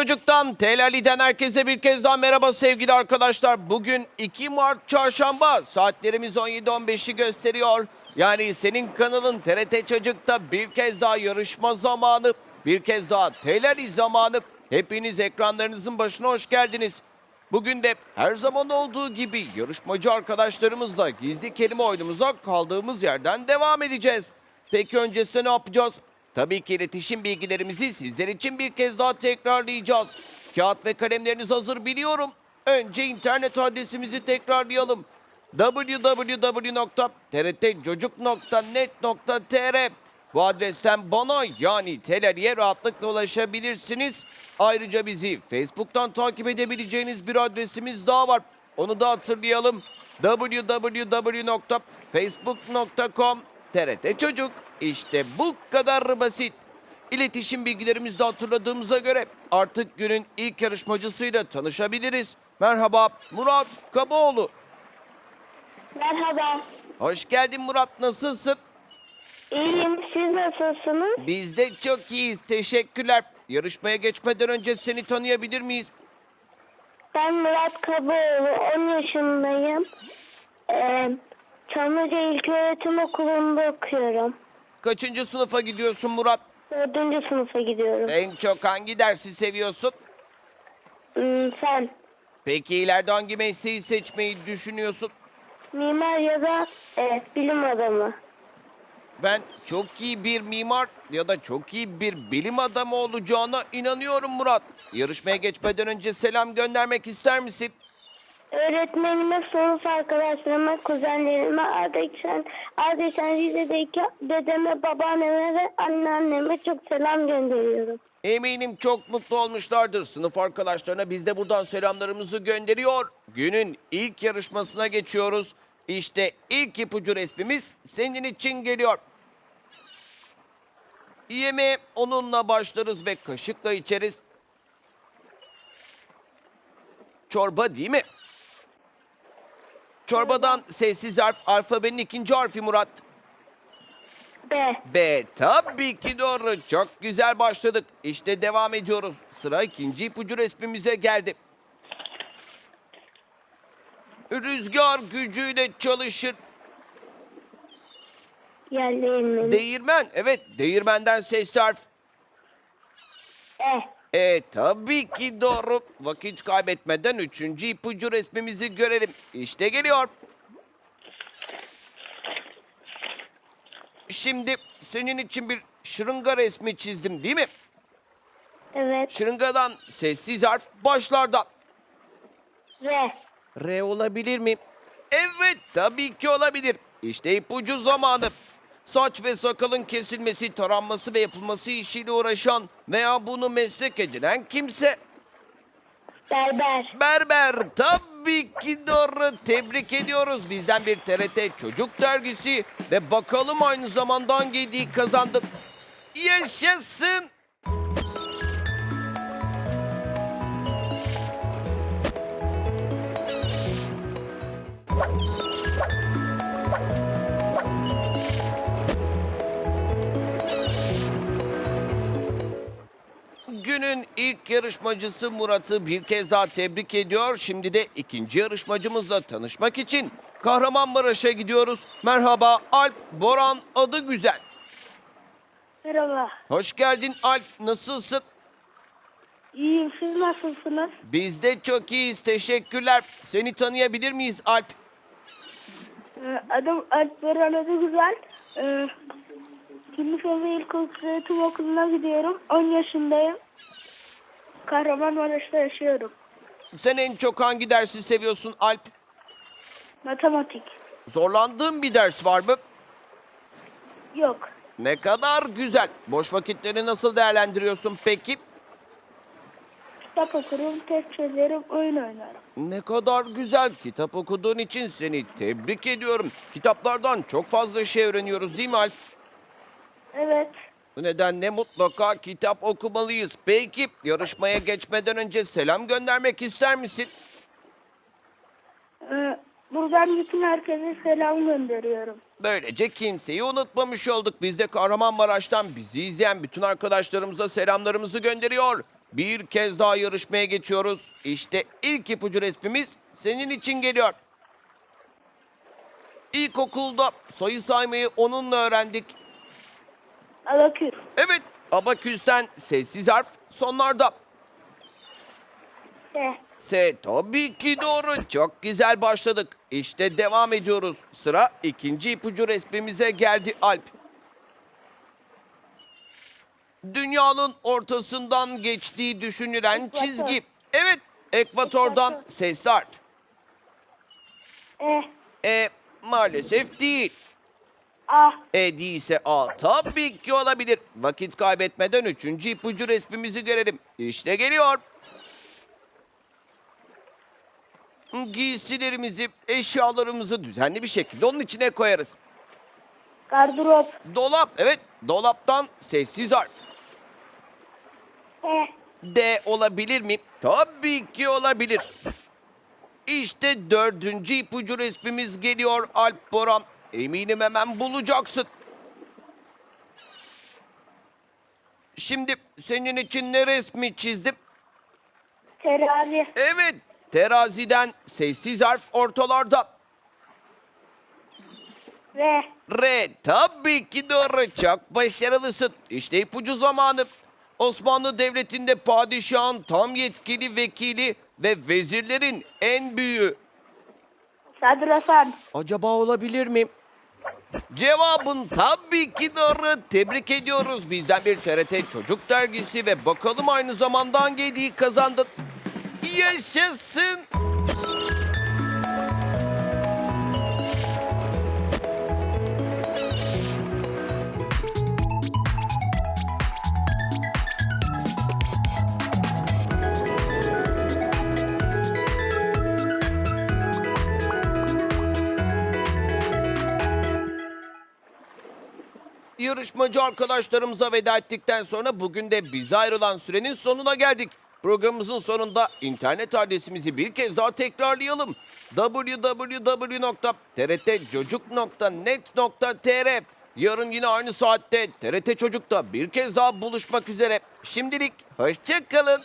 Çocuk'tan Telali'den herkese bir kez daha merhaba sevgili arkadaşlar. Bugün 2 Mart Çarşamba saatlerimiz 17.15'i gösteriyor. Yani senin kanalın TRT Çocuk'ta bir kez daha yarışma zamanı, bir kez daha Telali zamanı. Hepiniz ekranlarınızın başına hoş geldiniz. Bugün de her zaman olduğu gibi yarışmacı arkadaşlarımızla gizli kelime oyunumuza kaldığımız yerden devam edeceğiz. Peki öncesinde ne yapacağız? Tabii ki iletişim bilgilerimizi sizler için bir kez daha tekrarlayacağız. Kağıt ve kalemleriniz hazır biliyorum. Önce internet adresimizi tekrarlayalım. www.trtcocuk.net.tr Bu adresten bana yani Telali'ye rahatlıkla ulaşabilirsiniz. Ayrıca bizi Facebook'tan takip edebileceğiniz bir adresimiz daha var. Onu da hatırlayalım. www.facebook.com TRT Çocuk. İşte bu kadar basit. İletişim bilgilerimizi de hatırladığımıza göre artık günün ilk yarışmacısıyla tanışabiliriz. Merhaba Murat Kabaoğlu. Merhaba. Hoş geldin Murat nasılsın? İyiyim. Siz nasılsınız? Biz de çok iyiyiz teşekkürler. Yarışmaya geçmeden önce seni tanıyabilir miyiz? Ben Murat Kabaoğlu. 10 yaşındayım. Ee, Çamlıca İlköğretim Okulu'nda okuyorum. Kaçıncı sınıfa gidiyorsun Murat? 4. sınıfa gidiyorum. En çok hangi dersi seviyorsun? Hmm, sen Peki ileride hangi mesleği seçmeyi düşünüyorsun? mimar ya da e, bilim adamı. Ben çok iyi bir mimar ya da çok iyi bir bilim adamı olacağına inanıyorum Murat. Yarışmaya geçmeden önce selam göndermek ister misin? Öğretmenime, sınıf arkadaşlarıma, kuzenlerime, Ardeşen, Ardeşen Rize'deki dedeme, babaanneme ve anneanneme çok selam gönderiyorum. Eminim çok mutlu olmuşlardır. Sınıf arkadaşlarına biz de buradan selamlarımızı gönderiyor. Günün ilk yarışmasına geçiyoruz. İşte ilk ipucu resmimiz senin için geliyor. Yemeğe onunla başlarız ve kaşıkla içeriz. Çorba değil mi? Çorbadan sessiz harf alfabenin ikinci harfi Murat. B. B tabii ki doğru. Çok güzel başladık. İşte devam ediyoruz. Sıra ikinci ipucu resmimize geldi. Rüzgar gücüyle çalışır. Yerleğimim. Değirmen. Evet değirmenden ses harf. E. E tabii ki doğru. Vakit kaybetmeden üçüncü ipucu resmimizi görelim. İşte geliyor. Şimdi senin için bir şırınga resmi çizdim değil mi? Evet. Şırıngadan sessiz harf başlarda. R. R olabilir mi? Evet tabii ki olabilir. İşte ipucu zamanı. Saç ve sakalın kesilmesi, taranması ve yapılması işiyle uğraşan veya bunu meslek edinen kimse. Berber. Berber tabii ki doğru. Tebrik ediyoruz. Bizden bir TRT Çocuk Dergisi ve bakalım aynı zamanda hangi hediyeyi kazandın. Yaşasın. İlk yarışmacısı Murat'ı bir kez daha tebrik ediyor. Şimdi de ikinci yarışmacımızla tanışmak için Kahramanmaraş'a gidiyoruz. Merhaba Alp Boran adı güzel. Merhaba. Hoş geldin Alp nasılsın? İyiyim. Siz nasılsınız? Biz de çok iyiyiz teşekkürler. Seni tanıyabilir miyiz Alp? Ee, Adım Alp Beren adı güzel. Ee, Kiliseli İlköğretim Okulu'na gidiyorum. 10 yaşındayım. Kahramanmaraş'ta yaşıyorum. Sen en çok hangi dersi seviyorsun Alp? Matematik. Zorlandığın bir ders var mı? Yok. Ne kadar güzel. Boş vakitleri nasıl değerlendiriyorsun peki? Kitap okurum, test çözerim, oyun oynarım. Ne kadar güzel kitap okuduğun için seni tebrik ediyorum. Kitaplardan çok fazla şey öğreniyoruz değil mi Alp? Evet. Bu nedenle mutlaka kitap okumalıyız. Peki yarışmaya geçmeden önce selam göndermek ister misin? Ee, buradan bütün herkese selam gönderiyorum. Böylece kimseyi unutmamış olduk. Biz de Kahramanmaraş'tan bizi izleyen bütün arkadaşlarımıza selamlarımızı gönderiyor. Bir kez daha yarışmaya geçiyoruz. İşte ilk ipucu resmimiz senin için geliyor. İlkokulda sayı saymayı onunla öğrendik. Abaküs. Abaküsten sessiz harf sonlarda. S. S tabii ki doğru. Çok güzel başladık. İşte devam ediyoruz. Sıra ikinci ipucu resmimize geldi Alp. Dünyanın ortasından geçtiği düşünülen Ekvator. çizgi. Evet, ekvatordan Ekvator. sesli harf. E. E maalesef değil. A. E değilse A tabii ki olabilir. Vakit kaybetmeden üçüncü ipucu resmimizi görelim. İşte geliyor. Giysilerimizi, eşyalarımızı düzenli bir şekilde onun içine koyarız. Gardırop. Dolap, evet dolaptan sessiz harf. E. D olabilir mi? Tabii ki olabilir. İşte dördüncü ipucu resmimiz geliyor Alp Boran. Eminim hemen bulacaksın. Şimdi senin için ne resmi çizdim? Terazi. Evet, teraziden sessiz harf ortalarda. R. R tabii ki doğru. Çok başarılısın. İşte ipucu zamanı. Osmanlı Devleti'nde padişahın tam yetkili vekili ve vezirlerin en büyüğü. Sadrazam. Acaba olabilir mi? Cevabın tabii ki doğru. Tebrik ediyoruz. Bizden bir TRT Çocuk Dergisi ve bakalım aynı zamanda hangi hediyeyi kazandın. Yaşasın. Yarışmacı arkadaşlarımıza veda ettikten sonra bugün de bize ayrılan sürenin sonuna geldik. Programımızın sonunda internet adresimizi bir kez daha tekrarlayalım. www.trtcocuk.net.tr Yarın yine aynı saatte TRT Çocuk'ta bir kez daha buluşmak üzere. Şimdilik hoşça kalın.